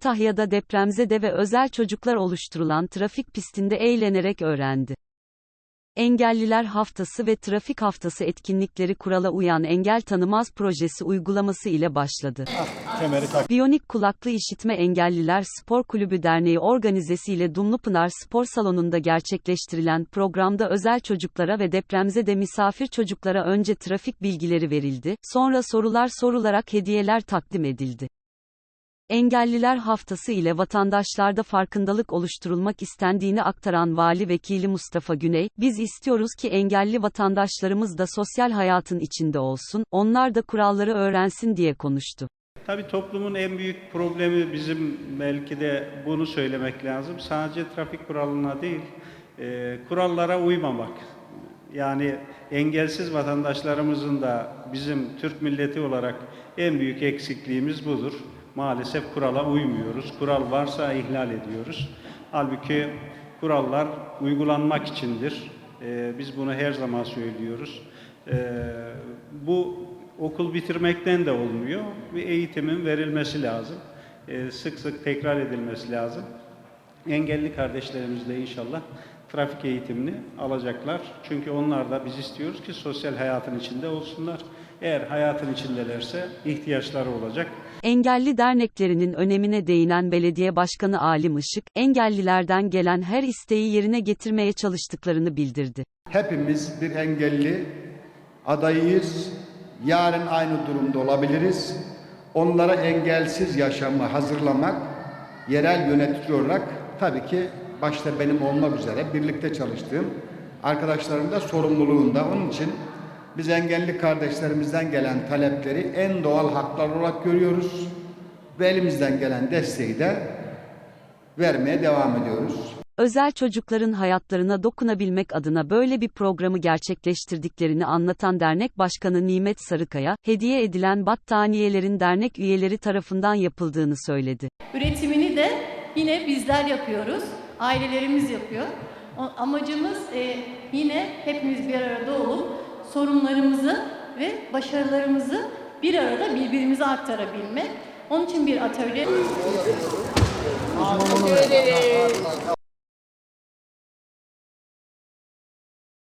Kütahya'da depremzede ve özel çocuklar oluşturulan trafik pistinde eğlenerek öğrendi. Engelliler Haftası ve Trafik Haftası etkinlikleri kurala uyan engel tanımaz projesi uygulaması ile başladı. Biyonik Kulaklı İşitme Engelliler Spor Kulübü Derneği organizesiyle Dumlupınar Spor Salonu'nda gerçekleştirilen programda özel çocuklara ve depremzede misafir çocuklara önce trafik bilgileri verildi, sonra sorular sorularak hediyeler takdim edildi. Engelliler Haftası ile vatandaşlarda farkındalık oluşturulmak istendiğini aktaran Vali Vekili Mustafa Güney, biz istiyoruz ki engelli vatandaşlarımız da sosyal hayatın içinde olsun, onlar da kuralları öğrensin diye konuştu. Tabii toplumun en büyük problemi bizim belki de bunu söylemek lazım. Sadece trafik kuralına değil, e, kurallara uymamak. Yani engelsiz vatandaşlarımızın da bizim Türk milleti olarak en büyük eksikliğimiz budur. Maalesef kurala uymuyoruz. Kural varsa ihlal ediyoruz. Halbuki kurallar uygulanmak içindir. E, biz bunu her zaman söylüyoruz. E, bu okul bitirmekten de olmuyor. Bir eğitimin verilmesi lazım. Ee, sık sık tekrar edilmesi lazım. Engelli kardeşlerimiz de inşallah trafik eğitimini alacaklar. Çünkü onlar da biz istiyoruz ki sosyal hayatın içinde olsunlar. Eğer hayatın içindelerse ihtiyaçları olacak. Engelli derneklerinin önemine değinen Belediye Başkanı Alim Işık, engellilerden gelen her isteği yerine getirmeye çalıştıklarını bildirdi. Hepimiz bir engelli adayıyız. Yarın aynı durumda olabiliriz. Onlara engelsiz yaşamı hazırlamak yerel yönetici olarak tabii ki başta benim olmak üzere birlikte çalıştığım arkadaşlarım da sorumluluğunda. Onun için biz engelli kardeşlerimizden gelen talepleri en doğal haklar olarak görüyoruz ve elimizden gelen desteği de vermeye devam ediyoruz. Özel çocukların hayatlarına dokunabilmek adına böyle bir programı gerçekleştirdiklerini anlatan dernek başkanı Nimet Sarıkaya, hediye edilen battaniyelerin dernek üyeleri tarafından yapıldığını söyledi. Üretimini de yine bizler yapıyoruz. Ailelerimiz yapıyor. O- Amacımız e, yine hepimiz bir arada olup sorunlarımızı ve başarılarımızı bir arada birbirimize aktarabilmek. Onun için bir atölye